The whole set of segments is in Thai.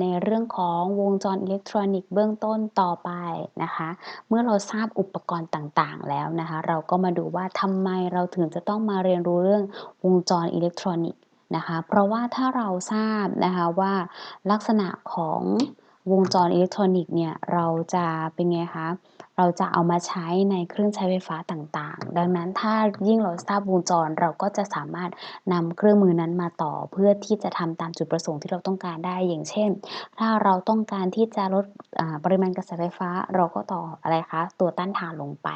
ในเรื่องของวงจรอิเล็กทรอนิกส์เบื้องต้นต่อไปนะคะ เมื่อเราทราบอุปกรณ์ต่างๆ แล้วนะคะ เราก็มาดูว่าทำไมเราถึงจะต้องมาเรียนรู้เรื่องวงจรอิเล็กทรอนิกส์นะคะ เพราะว่าถ้าเราทราบนะคะว่าลักษณะของ วงจรอิเล็กทรอนิกส์เนี่ยเราจะเป็นไงคะเราจะเอามาใช้ในเครื่องใช้ไฟฟ้าต่างๆ ดังนั้นถ้ายิ่งเราทราบวงจรเราก็จะสามารถนำเครื่องมือนั้นมาต่อ เพื่อที่จะทำตามจุดประสงค์ที่เราต้องการได้อย่างเช่น ถ้าเราต้องการที่จะลดปริมาณกระแสไฟฟ้าเราก็ต่ออะไรคะตัวต้านทานลงไป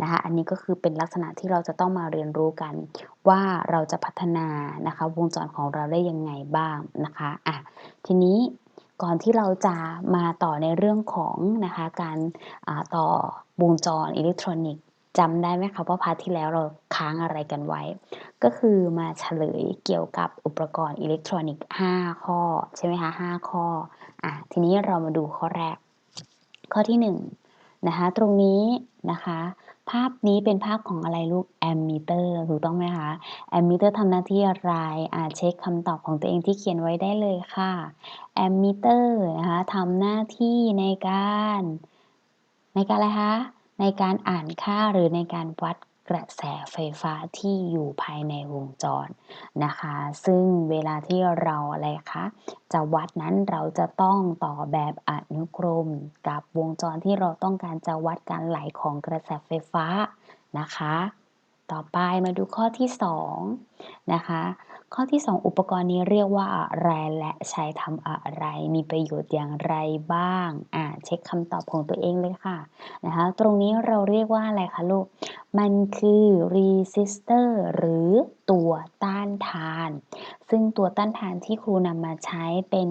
นะคะอันนี้ก็คือเป็นลักษณะที่เราจะต้องมาเรียนรู้กัน ว่าเราจะพัฒนานะคะวงจรของเราได้ยังไงบ้างนะคะอะทีนี้ ก่อนที่เราจะมาต่อในเรื่องของนะคะการต่อวงจรอิเล็กทรอนิกส์จำได้ไหมคะว่าพาร์ทที่แล้วเราค้างอะไรกันไว้ ก็คือมาเฉลยเกี่ยวกับอุปกรณ์อิเล็กทรอนิกส์ 5 ข้อ ใช่ไหมคะ 5 ข้ออะทีนี้เรามาดูข้อแรก ข้อที่1นนะคะตรงนี้นะคะ ภาพนี้เป็นภาพของอะไรลูก แอมมิเตอร์ ถูกต้องไหมคะ แอมมิเตอร์ทำหน้าที่อะไรอ่าเช็คคำตอบของตัวเองที่เขียนไว้ได้เลยค่ะ แอมมิเตอร์นะคะทำหน้าที่ในการ ในการอะไรคะ ในการอ่านค่าหรือในการวัด กระแสไฟฟ้าที่อยู่ภายในวงจรนะคะ ซึ่งเวลาที่เราอะไรคะจะวัดนั้นเราจะต้องต่อแบบอนุกรม กับวงจรที่เราต้องการจะวัดการไหลของกระแสไฟฟ้านะคะ ต่อไปมาดูข้อที่2นะคะ ข้อที่ 2 อุปกรณ์นี้เรียกว่าอะไรและใช้ทำอะไร มีประโยชน์อย่างไรบ้างอ่าเช็คคำตอบของตัวเองเลยค่ะนะคะตรงนี้เราเรียกว่าอะไรคะลูก มันคือ resistor หรือตัวต้านทาน ซึ่งตัวต้านทานที่ครูนำมาใช้เป็น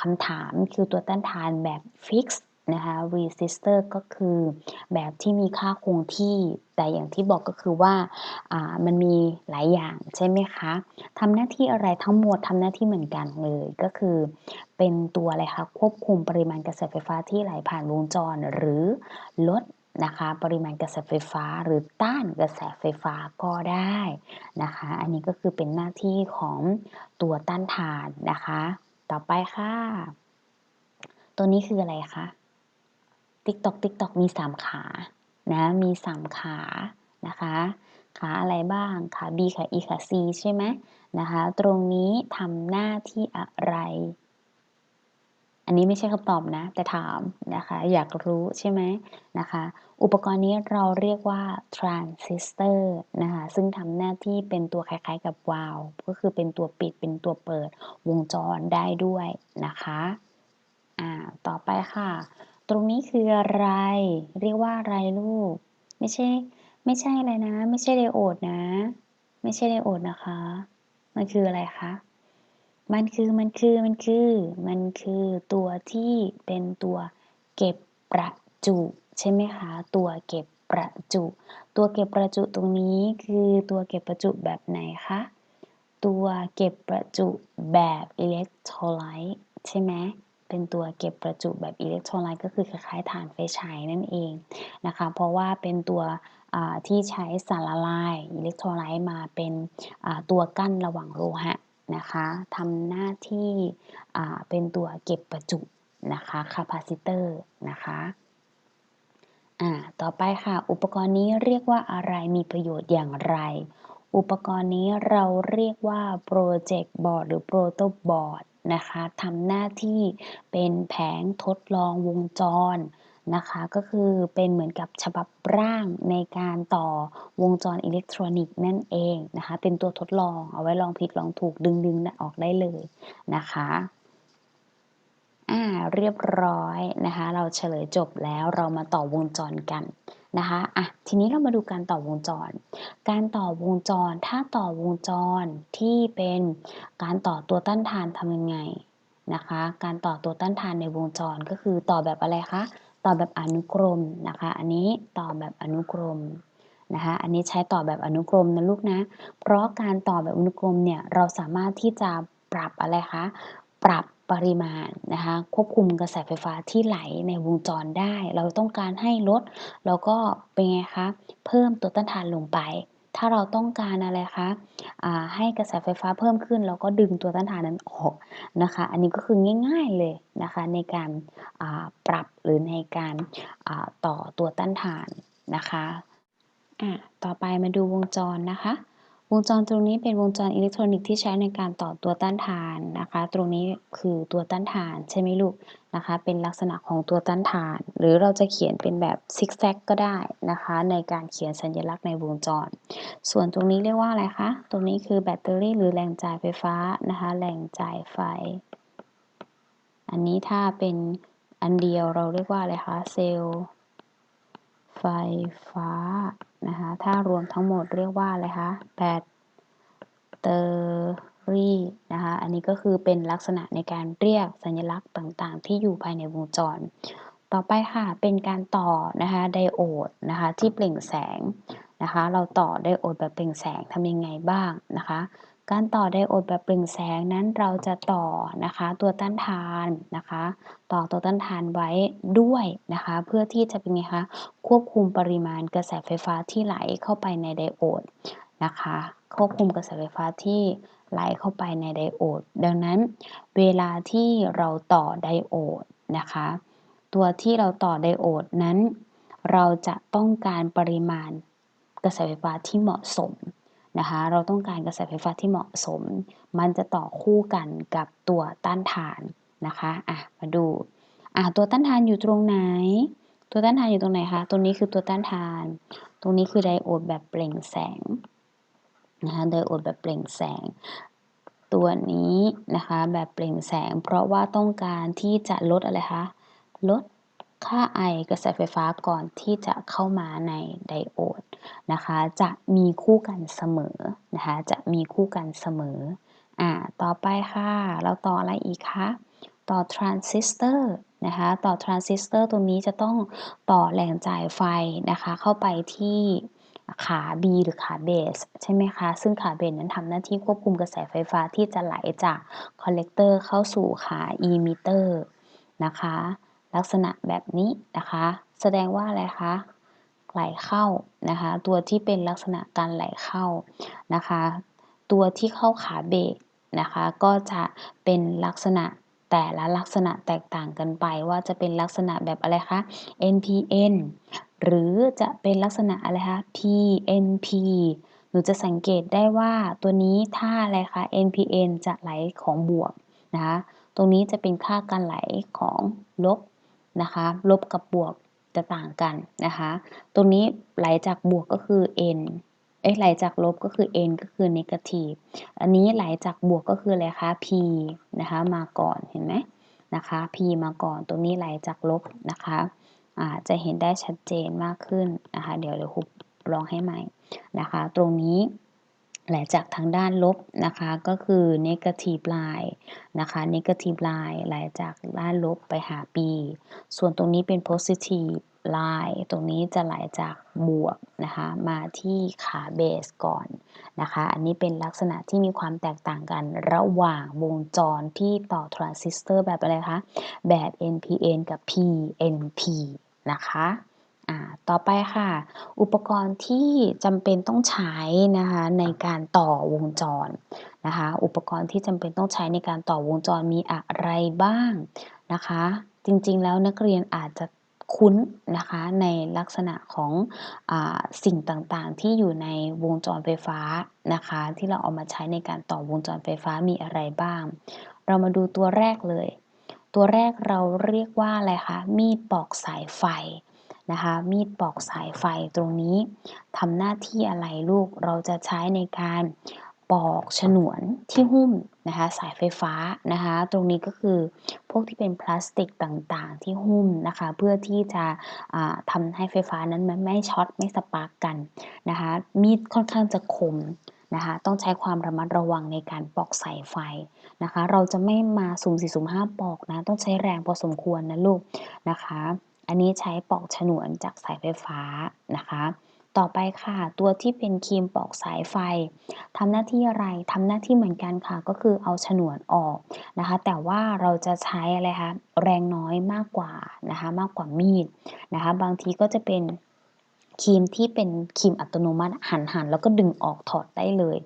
คำถามคือตัวต้านทานแบบ fix นะคะ resistor ก็คือแบบที่มีค่าคงที่แต่อย่างที่บอกก็คือว่ามันมีหลายอย่างใช่ไหมคะทำหน้าที่อะไรทั้งหมดทำหน้าที่เหมือนกันเลยก็คือ เป็นตัวอะไรคะควบคุมปริมาณกระแสไฟฟ้าที่ไหลผ่านวงจรหรือลดนะคะปริมาณกระแสไฟฟ้าหรือต้านกระแสไฟฟ้าก็ได้นะคะอันนี้ก็คือเป็นหน้าที่ของตัวต้านทานนะคะ ต่อไปค่ะ ตัวนี้คืออะไรคะ ติ๊กตอกติ๊กตอกมีสามขานะมีสามขานะคะขาอะไรบ้างขา B ขา E ขา C ใช่ไหมนะคะตรงนี้ทำหน้าที่อะไร อันนี้ไม่ใช่คำตอบนะ แต่ถามนะคะอยากรู้ใช่ไหมนะคะอุปกรณ์นี้เราเรียกว่าทรานซิสเตอร์นะคะซึ่งทำหน้าที่เป็นตัวคล้ายๆกับวาล์วก็คือเป็นตัวปิดเป็นตัวเปิดวงจรได้ด้วยนะคะอ่าต่อไปค่ะ ตรงนี้คืออะไร เรียกว่าอะไรลูก ไม่ใช่ ไม่ใช่อะไรนะ ไม่ใช่ไดโอดนะ ไม่ใช่ไดโอดนะคะ มันคืออะไรคะ มันคือมันคือมันคือ มันคือตัวที่เป็นตัวเก็บประจุใช่ไหมคะ ตัวเก็บประจุ ตัวเก็บประจุตรงนี้คือตัวเก็บประจุแบบไหนคะ ตัวเก็บประจุแบบอิเล็กโทรไลต์ใช่ไหม เป็นตัวเก็บประจุแบบอิเล็กโทรไลต์ก็คือคล้ายๆฐานไฟฉายนั่นเองนะคะ เพราะว่าเป็นตัวที่ใช้สารละลายอิเล็กโทรไลต์มาเป็นตัวกั้นระหว่างโลหะนะคะทำหน้าที่เป็นตัวเก็บประจุนะคะคาปาซิเตอร์นะคะต่อไปค่ะ อุปกรณ์นี้เรียกว่าอะไรมีประโยชน์อย่างไร อุปกรณ์นี้เราเรียกว่าโปรเจกต์บอร์ดหรือโปรโตบอร์ด นะคะทำหน้าที่เป็นแผงทดลองวงจรนะคะก็คือเป็นเหมือนกับฉบับร่างในการต่อวงจรอิเล็กทรอนิกส์นั่นเองนะคะเป็นตัวทดลองเอาไว้ลองผิดลองถูกดึงดึงออกได้เลยนะคะอ่าเรียบร้อยนะคะเราเฉลยจบแล้วเรามาต่อวงจรกัน นะคะอะทีนี้เรามาดูการต่อวงจร การต่อวงจร ถ้าต่อวงจรที่เป็นการต่อตัวต้านทานทำยังไงนะคะ การต่อตัวต้านทานในวงจรก็คือต่อแบบอะไรคะ ต่อแบบอนุกรมนะคะ อันนี้ต่อแบบอนุกรมนะคะ อันนี้ใช้ต่อแบบอนุกรมนะลูกนะ เพราะการต่อแบบอนุกรมเนี่ยเราสามารถที่จะปรับอะไรคะ ปรับ ปริมาณนะคะควบคุมกระแสไฟฟ้าที่ไหลในวงจรได้ เราต้องการให้ลดแล้วก็เป็นไงคะเพิ่มตัวต้านทานลงไป ถ้าเราต้องการอะไรคะให้กระแสไฟฟ้าเพิ่มขึ้น เราก็ดึงตัวต้านทานนั้นออกนะคะ อันนี้ก็คือง่ายๆเลยนะคะในการปรับหรือในการต่อตัวต้านทานนะคะต่อไปมาดูวงจรนะคะ วงจรตรงนี้เป็นวงจรอิเล็กทรอนิกส์ที่ใช้ในการต่อตัวต้านทานนะคะ ตรงนี้คือตัวต้านทานใช่ไหมลูกนะคะ เป็นลักษณะของตัวต้านทาน หรือเราจะเขียนเป็นแบบซิกแซกก็ได้นะคะ ในการเขียนสัญลักษณ์ในวงจร ส่วนตรงนี้เรียกว่าอะไรคะ ตรงนี้คือแบตเตอรี่หรือแหล่งจ่ายไฟฟ้านะคะแหล่งจ่ายไฟ อันนี้ถ้าเป็นอันเดียวเราเรียกว่าอะไรคะ เซลล์ไฟฟ้า นะคะ ถ้ารวมทั้งหมดเรียกว่าอะไรคะแบตเตอรี่นะคะ อันนี้ก็คือเป็นลักษณะในการเรียกสัญลักษณ์ต่างๆ ที่อยู่ภายในวงจร ต่อไปค่ะ เป็นการต่อนะคะไดโอดนะคะที่เปล่งแสงนะคะ เราต่อไดโอดแบบเปล่งแสงทำยังไงบ้างนะคะ การต่อไดโอดแบบเปล่งแสงนั้นเราจะต่อนะคะตัวต้านทานนะคะ ต่อตัวต้านทานไว้ด้วยนะคะ เพื่อที่จะเป็นไงคะควบคุมปริมาณกระแสไฟฟ้าที่ไหลเข้าไปในไดโอดนะคะควบคุมกระแสไฟฟ้าที่ไหลเข้าไปในไดโอด ดังนั้นเวลาที่เราต่อไดโอดนะคะ ตัวที่เราต่อไดโอดนั้น เราจะต้องการปริมาณกระแสไฟฟ้าที่เหมาะสม นะคะ เราต้องการกระแสไฟฟ้าที่เหมาะสม มันจะต่อคู่กันกับตัวต้านทานนะคะอะมาดูอะตัวต้านทานอยู่ตรงไหน ตัวต้านทานอยู่ตรงไหนคะตรงนี้คือตัวต้านทาน ตรงนี้คือไดโอดแบบเปล่งแสงนะคะไดโอดแบบเปล่งแสง ตัวนี้นะคะแบบเปล่งแสง เพราะว่าต้องการที่จะลดอะไรคะลดค่าไอกระแสไฟฟ้าก่อนที่จะเข้ามาในไดโอด นะคะ จะมีคู่กันเสมอนะคะ จะมีคู่กันเสมออ่าต่อไปค่ะ เราต่ออะไรอีกคะต่อทรานซิสเตอร์นะคะต่อทรานซิสเตอร์ตรงนี้จะต้องต่อแหล่งจ่ายไฟนะคะ เข้าไปที่ขา B หรือขาเบสใช่ไหมคะ ซึ่งขาเบสนั้นทำหน้าที่ควบคุมกระแสไฟฟ้าที่จะไหลจากคอลเลกเตอร์เข้าสู่ขา e มิเตอร์นะคะ ลักษณะแบบนี้นะคะ แสดงว่าอะไรคะ ไหลเข้านะคะ ตัวที่เป็นลักษณะการไหลเข้านะคะ ตัวที่เข้าขาเบรกนะคะ ก็จะเป็นลักษณะแต่ละลักษณะแตกต่างกันไปว่าจะเป็นลักษณะแบบอะไรคะ NPN หรือจะเป็นลักษณะอะไรคะ PNP หนูจะสังเกตได้ว่าตัวนี้ถ้าอะไรคะ NPN จะไหลของบวกนะคะ ตรงนี้จะเป็นค่าการไหลของลบนะคะ ลบกับบวก จะต่างกันนะคะ ตรงนี้ไหลจากบวกก็คือ n เอ้ไหลจากลบก็คือ n ก็คือ negative อันนี้ไหลจากบวกก็คืออะไรคะ p นะคะมาก่อนเห็นไหมนะคะ p มาก่อนตรงนี้ไหลจากลบนะคะะจะเห็นได้ชัดเจนมากขึ้นนะคะ เดี๋ยวเดี๋ยวครูลองให้ใหม่นะคะ ตรงนี้ ไหลจากทางด้านลบนะคะก็คือ negative line นะคะ negative line ไหลจากด้านลบไปหา b ส่วนตรงนี้เป็น positive line ตรงนี้จะไหลจากบวกนะคะมาที่ขาเบสก่อนนะคะอันนี้เป็นลักษณะที่มีความแตกต่างกันระหว่างวงจรที่ต่อทรานซิสเตอร์แบบอะไรคะ แบบ NPN กับ PNP นะคะ ต่อไปค่ะ อุปกรณ์ที่จำเป็นต้องใช้นะคะในการต่อวงจรนะคะ อุปกรณ์ที่จำเป็นต้องใช้ในการต่อวงจรมีอะไรบ้างนะคะ จริง ๆ แล้วนักเรียนอาจจะคุ้นนะคะในลักษณะของอสิ่งต่างๆ ที่อยู่ในวงจรไฟฟ้านะคะ ที่เราเอามาใช้ในการต่อวงจรไฟฟ้ามีอะไรบ้าง เรามาดูตัวแรกเลย ตัวแรกเราเรียกว่าอะไรคะมีดปอกสายไฟ นะคะ มีดปอกสายไฟตรงนี้ทำหน้าที่อะไรลูกเราจะใช้ในการปอกฉนวนที่หุ้มนะคะสายไฟฟ้านะคะตรงนี้ก็คือพวกที่เป็นพลาสติกต่างๆ ที่หุ้มนะคะเพื่อที่จะทำให้ไฟฟ้านั้นมันไม่ช็อตไม่สปาร์กกันนะคะมีดค่อนข้างจะคมนะคะต้องใช้ความระมัดระวังในการปอกสายไฟนะคะเราจะไม่มาสุ่มสี่สุ่มห้าปอกนะต้องใช้แรงพอสมควรนะลูกนะคะ อันนี้ใช้ปอกฉนวนจากสายไฟฟ้านะคะ ต่อไปค่ะ ตัวที่เป็นครีมปอกสายไฟทำหน้าที่อะไรทำหน้าที่เหมือนกันค่ะ ก็คือเอาฉนวนออกนะคะ แต่ว่าเราจะใช้อะไรคะแรงน้อยมากกว่านะคะมากกว่ามีดนะคะ บางทีก็จะเป็นครีมที่เป็นครีมอัตโนมัติหันหันแล้วก็ดึงออกถอดได้เลย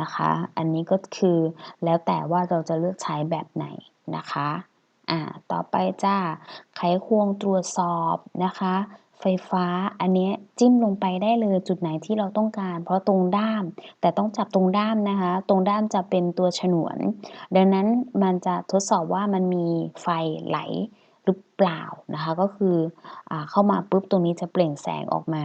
นะคะ อันนี้ก็คือแล้วแต่ว่าเราจะเลือกใช้แบบไหนนะคะ อ่าต่อไปจ้าไขควงตรวจสอบนะคะ ไฟฟ้าอันนี้จิ้มลงไปได้เลยจุดไหนที่เราต้องการ เพราะตรงด้าม แต่ต้องจับตรงด้ามนะคะ ตรงด้ามจะเป็นตัวฉนวน ดังนั้นมันจะทดสอบว่ามันมีไฟไหลหรือเปล่านะคะ ก็คืออเข้ามาปุ๊บตรงนี้จะเปล่งแสงออกมา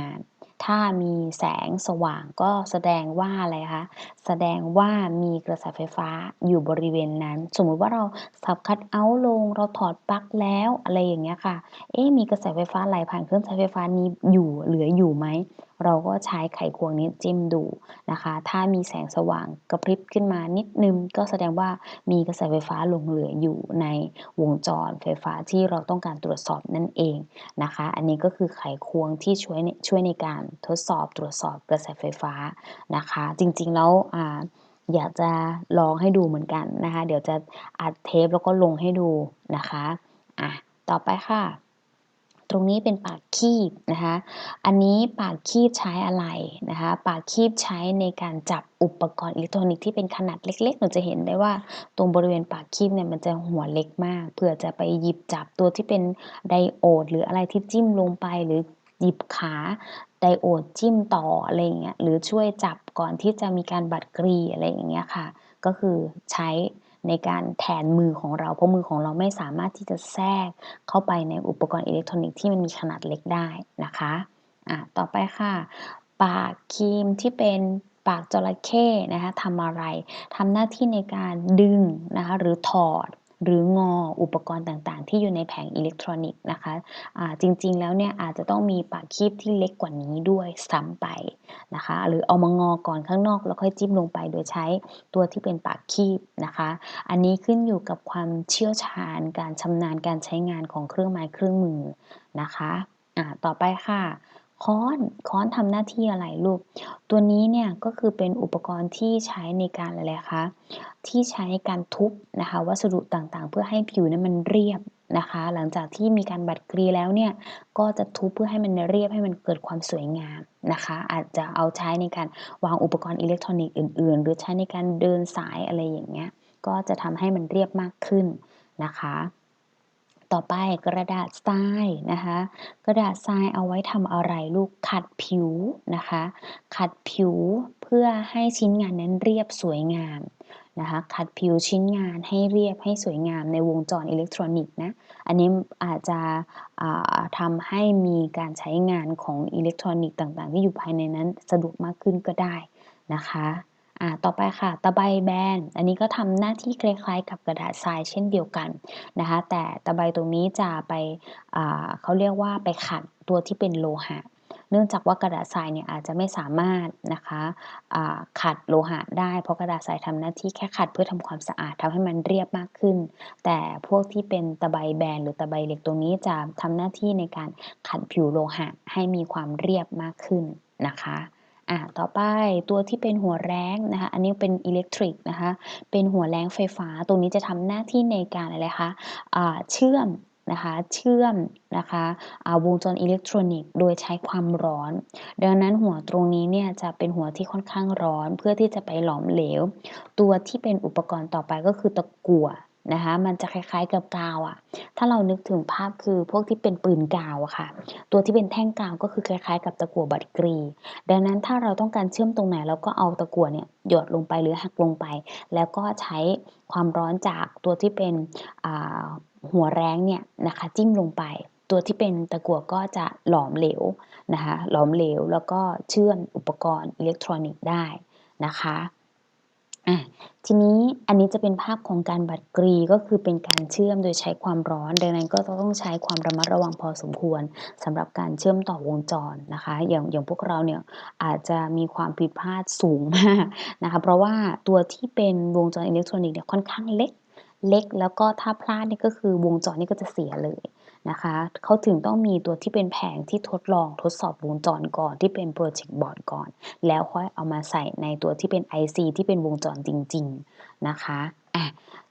ถ้ามีแสงสว่างก็แสดงว่าอะไรคะ แสดงว่ามีกระแสไฟฟ้าอยู่บริเวณนั้น สมมุติว่าเราสับคัดเอาท์ลง เราถอดปลั๊กแล้วอะไรอย่างเงี้ยค่ะ เอ๊มีกระแสไฟฟ้าไหลผ่านเครื่องใช้ไฟฟ้านี้อยู่เหลืออยู่ไหมเราก็ใช้ไขควงนี้จิ้มดูนะคะ ถ้ามีแสงสว่างกระพริบขึ้นมานิดนึง ก็แสดงว่ามีกระแสไฟฟ้าหลงเหลืออยู่ในวงจรไฟฟ้าที่เราต้องการตรวจสอบนั่นเองนะคะ อันนี้ก็คือไขควงที่ช่วยช่วยในการทดสอบตรวจสอบกระแสไฟฟ้านะคะ จริงๆแล้วอยากจะลองให้ดูเหมือนกันนะคะ เดี๋ยวจะอัดเทปแล้วก็ลงให้ดูนะคะ อะ ต่อไปค่ะ ตรงนี้เป็นปากคีบนะคะ อันนี้ปากคีบใช้อะไรนะคะ ปากคีบใช้ในการจับอุปกรณ์อิเล็กทรอนิกส์ที่เป็นขนาดเล็กๆเราจะเห็นได้ว่าตรงบริเวณปากคีบเนี่ยมันจะหัวเล็กมาก เพื่อจะไปหยิบจับตัวที่เป็นไดโอด หรืออะไรที่จิ้มลงไปหรือหยิบขาไดโอดจิ้มต่ออะไรอย่างเงี้ยหรือช่วยจับก่อนที่จะมีการบัดกรีอะไรอย่างเงี้ยค่ะ ก็คือใช้ ในการแทนมือของเรา เพราะมือของเราไม่สามารถที่จะแทรกเข้าไปในอุปกรณ์อิเล็กทรอนิกส์ที่มันมีขนาดเล็กได้นะคะอะต่อไปค่ะ ปากครีมที่เป็นปากจระเข้นะคะทำอะไรทำหน้าที่ในการดึงนะคะหรือถอด หรืองออุปกรณ์ต่างๆ ที่อยู่ในแผงอิเล็กทรอนิกส์นะคะะจริงๆแล้วเนี่ยอาจจะต้องมีปากคีบที่เล็กกว่านี้ด้วยซ้ำไปนะคะ หรือเอามางอก่อนข้างนอกแล้วค่อยจิ้มลงไป โดยใช้ตัวที่เป็นปากคีบนะคะ อันนี้ขึ้นอยู่กับความเชี่ยวชาญ การชำนาญการใช้งานของเครื่องไม้เครื่องมือนะคะอ่าต่อไปค่ะ ค้อนค้อนทำหน้าที่อะไรลูก ตัวนี้เนี่ยก็คือเป็นอุปกรณ์ที่ใช้ในการอะไรคะที่ใช้ในการทุบนะคะวัสดุต่างๆ เพื่อให้ผิวนั้นมันเรียบนะคะ หลังจากที่มีการบัดกรีแล้วเนี่ยก็จะทุบเพื่อให้มันเรียบให้มันเกิดความสวยงามนะคะ อาจจะเอาใช้ในการวางอุปกรณ์อิเล็กทรอนิกส์อื่น ๆ หรือใช้ในการเดินสายอะไรอย่างเงี้ยก็จะทำให้มันเรียบมากขึ้นนะคะ ต่อไปกระดาษทรายนะคะ กระดาษทรายเอาไว้ทำอะไรลูกขัดผิวนะคะ ขัดผิวเพื่อให้ชิ้นงานนั้นเรียบสวยงามนะคะขัดผิวชิ้นงานให้เรียบให้สวยงามในวงจรอิเล็กทรอนิกส์นะ อันนี้อาจจะทำให้มีการใช้งานของอิเล็กทรอนิกส์ต่างๆ ที่อยู่ภายในนั้นสะดวกมากขึ้นก็ได้นะคะ อ่าต่อไปค่ะ ตะไบแบน อันนี้ก็ทำหน้าที่คล้ายๆ กับกระดาษทรายเช่นเดียวกันนะคะ แต่ตะไบตรงนี้จะไปอ่าเขาเรียกว่าไปขัดตัวที่เป็นโลหะ เนื่องจากว่ากระดาษทรายเนี่ยอาจจะไม่สามารถนะคะขัดโลหะได้ เพราะกระดาษทรายทำหน้าที่แค่ขัดเพื่อทำความสะอาดทำให้มันเรียบมากขึ้น แต่พวกที่เป็นตะไบแบน หรือตะไบเหล็กตรงนี้จะทำหน้าที่ในการขัดผิวโลหะให้มีความเรียบมากขึ้นนะคะ อ่าต่อไปตัวที่เป็นหัวแรงนะคะอันนี้เป็นอิเล็กทริกนะคะเป็นหัวแรงไฟฟ้าตรงนี้จะทำหน้าที่ในการอะไรคะะเชื่อมนะคะเชื่อมนะคะวงจรอิเล็กทรอนิกส์โดยใช้ความร้อน ดังนั้นหัวตรงนี้เนี่ยจะเป็นหัวที่ค่อนข้างร้อน เพื่อที่จะไปหลอมเหลว ตัวที่เป็นอุปกรณ์ต่อไปก็คือตะกั่ว นะคะ มันจะคล้ายๆกับกาวอะถ้าเรานึกถึงภาพคือพวกที่เป็นปืนกาวอะค่ะ ตัวที่เป็นแท่งกาวก็คือคล้ายๆ กับตะกั่วบัดกรี ดังนั้นถ้าเราต้องการเชื่อมตรงไหนเราก็เอาตะกั่วเนี่ยหยดลงไปหรือหักลงไป แล้วก็ใช้ความร้อนจากตัวที่เป็นหัวแรงเนี่ยนะคะจิ้มลงไป ตัวที่เป็นตะกั่วก็จะหลอมเหลวนะคะหลอมเหลวแล้วก็เชื่อมอุปกรณ์อิเล็กทรอนิกส์ได้นะคะ อะทีนี้อันนี้จะเป็นภาพของการบัดกรี ก็คือเป็นการเชื่อมโดยใช้ความร้อน ดังนั้นก็ต้องใช้ความระมัดระวังพอสมควรสำหรับการเชื่อมต่อวงจรนะคะ อย่างอย่างพวกเราเนี่ยอาจจะมีความผิดพลาดสูงมากนะคะ เพราะว่าตัวที่เป็นวงจรอิเล็กทรอนิกส์เนี่ยค่อนข้างเล็ก เล็ก แล้วก็ถ้าพลาดนี่ก็คือวงจรนี่ก็จะเสียเลย นะคะ เขาถึงต้องมีตัวที่เป็นแผงที่ทดลองทดสอบวงจรก่อนที่เป็นโปรเจกต์บอร์ดก่อน แล้วค่อยเอามาใส่ในตัวที่เป็น IC ที่เป็นวงจรจริง ๆ นะคะอะ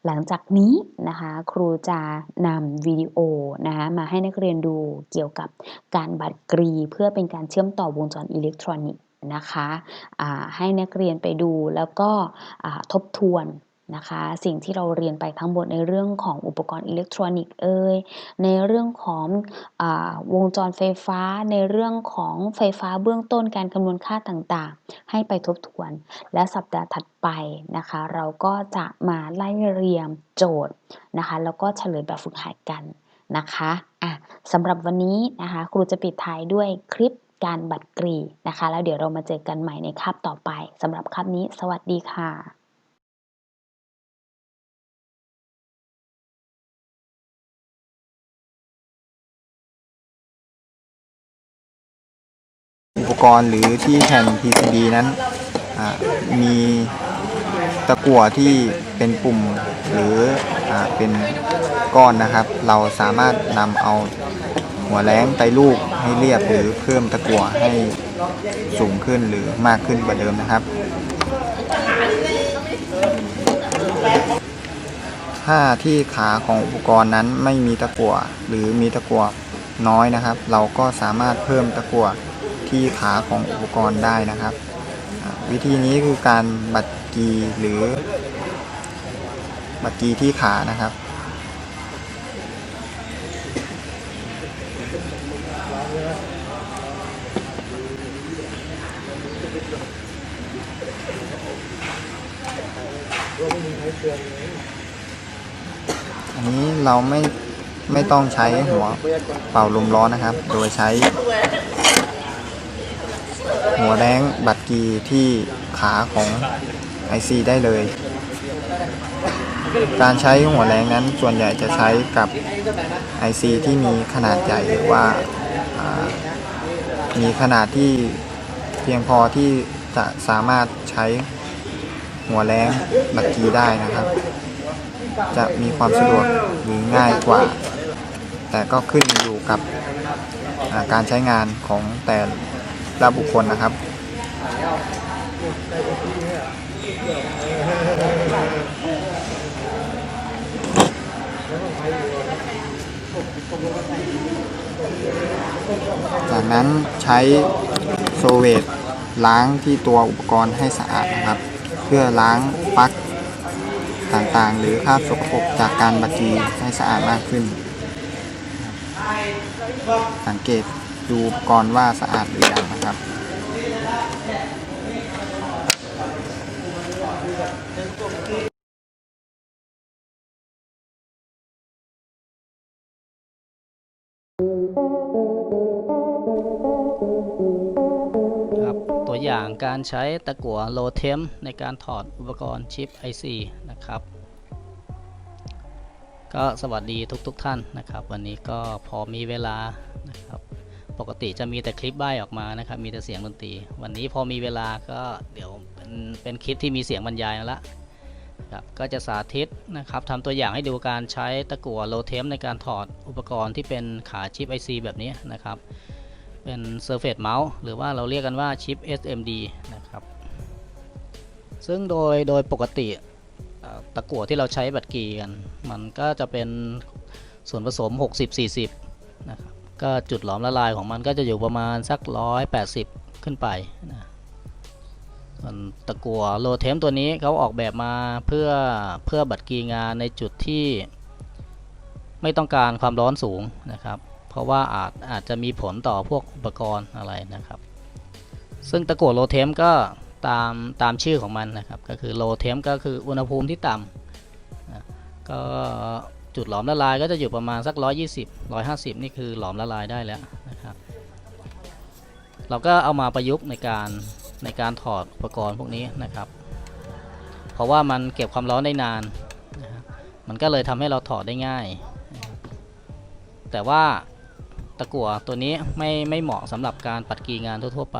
หลังจากนี้นะคะครูจะนำวิดีโอนะคะมาให้นักเรียนดูเกี่ยวกับการบัตรกรี เพื่อเป็นการเชื่อมต่อวงจรอิเล็กทรอนิกส์นะคะให้นักเรียนไปดูแล้วก็ทบทวน นะคะ สิ่งที่เราเรียนไปทั้งหมดในเรื่องของอุปกรณ์อิเล็กทรอนิกส์เอ่ยในเรื่องของอวงจรไฟฟ้า ในเรื่องของไฟฟ้าเบื้องต้นการคำนวณค่าต่างๆ ให้ไปทบทวน และสัปดาห์ถัดไปนะคะ เราก็จะมาไล่เรียงโจทย์นะคะ แล้วก็เฉลยแบบฝึกหัดกันนะคะอะสำหรับวันนี้นะคะ ครูจะปิดท้ายด้วยคลิปการบัตรกรีนะคะ แล้วเดี๋ยวเรามาเจอกันใหม่ในคาบต่อไปสำหรับคาบนี้ สวัสดีค่ะ อุปกรณ์หรือที่แผ่น PCB นั้นมีตะกั่วที่เป็นปุ่มหรืออเป็นก้อนนะครับ เราสามารถนำเอาหัวแรงไปลูกให้เรียบหรือเพิ่มตะกั่วให้สูงขึ้นหรือมากขึ้นกว่าเดิมนะครับ ถ้าที่ขาของอุปกรณ์นั้นไม่มีตะกั่วหรือมีตะกั่วน้อยนะครับ เราก็สามารถเพิ่มตะกั่ว ที่ขาของอุปกรณ์ได้นะครับ วิธีนี้คือการบัดกีหรือ บัดกีที่ขานะครับ อันนี้เราไม่ไม่ต้องใช้หัวเป่าลมร้อนนะครับ โดยใช้ หัวแรงบัตรกีที่ขาของ IC ได้เลย การใช้หัวแรงนั้นส่วนใหญ่จะใช้กับ IC ที่มีขนาดใหญ่หรือว่ามีขนาดที่เพียงพอที่จะสามารถใช้หัวแรงบัตรกีได้นะครับ จะมีความสะดวกหรือง่ายกว่า แต่ก็ขึ้นอยู่กับการใช้งานของแต่ ละบุคคลนะครับ จากนั้นใช้โซเวตล้างที่ตัวอุปกรณ์ให้สะอาดนะครับ เพื่อล้างปลั๊กต่างๆ หรือคราบสกปรกจากการบัดกีให้สะอาดมากขึ้น สังเกต ดูกรณ์ว่าสะอาดหรือยังนะครับ ครับตัวอย่างการใช้ตะกั่วโลเทมในการถอดอุปกรณ์ชิป IC นะครับ ก็สวัสดีทุกๆทท่านนะครับ วันนี้ก็พอมีเวลานะครับ ปกติจะมีแต่คลิปใบ้ออกมานะครับ มีแต่เสียงดนตรี วันนี้พอมีเวลาก็เดี๋ยวเป็นเป็นคลิปที่มีเสียงบรรยายมาละครับก็จะสาธิตนะครับทำตัวอย่างให้ดูการใช้ตะกั่วโลเทมในการถอดอุปกรณ์ที่เป็นขาชิป IC แบบนี้นะครับ เป็น Surface Mouse หรือว่าเราเรียกกันว่าชิป SMD นะครับ ซึ่งโดยโดยปกติตะกั่วที่เราใช้บัตรกีกัน มันก็จะเป็นส่วนผสม 60-40 นะครับ ก็จุดหลอมละลายของมันก็จะอยู่ประมาณสัก 180 ขึ้นไปนะส่วนตะกัวโลเทมตัวนี้เขาออกแบบมาเพื่อเพื่อบัตรกีงานในจุดที่ไม่ต้องการความร้อนสูงนะครับ เพราะว่าอาจอาจจะมีผลต่อพวกอุปกรณ์อะไรนะครับ ซึ่งตะกัวโลเทมก็ตามตามชื่อของมันนะครับ ก็คือโลเทมก็คืออุณหภูมิที่ต่ำนะก็ จุดหลอมละลายก็จะอยู่ประมาณสัก 120 150 นี่คือหลอมละลายได้แล้วนะครับเราก็เอามาประยุกต์ในการในการถอดอุปกรณ์พวกนี้นะครับ เพราะว่ามันเก็บความร้อนได้นานนะมันก็เลยทำให้เราถอดได้ง่าย แต่ว่าตะกั่วตัวนี้ไม่ไม่เหมาะสำหรับการปัดกีงานทั่ว ๆ ไป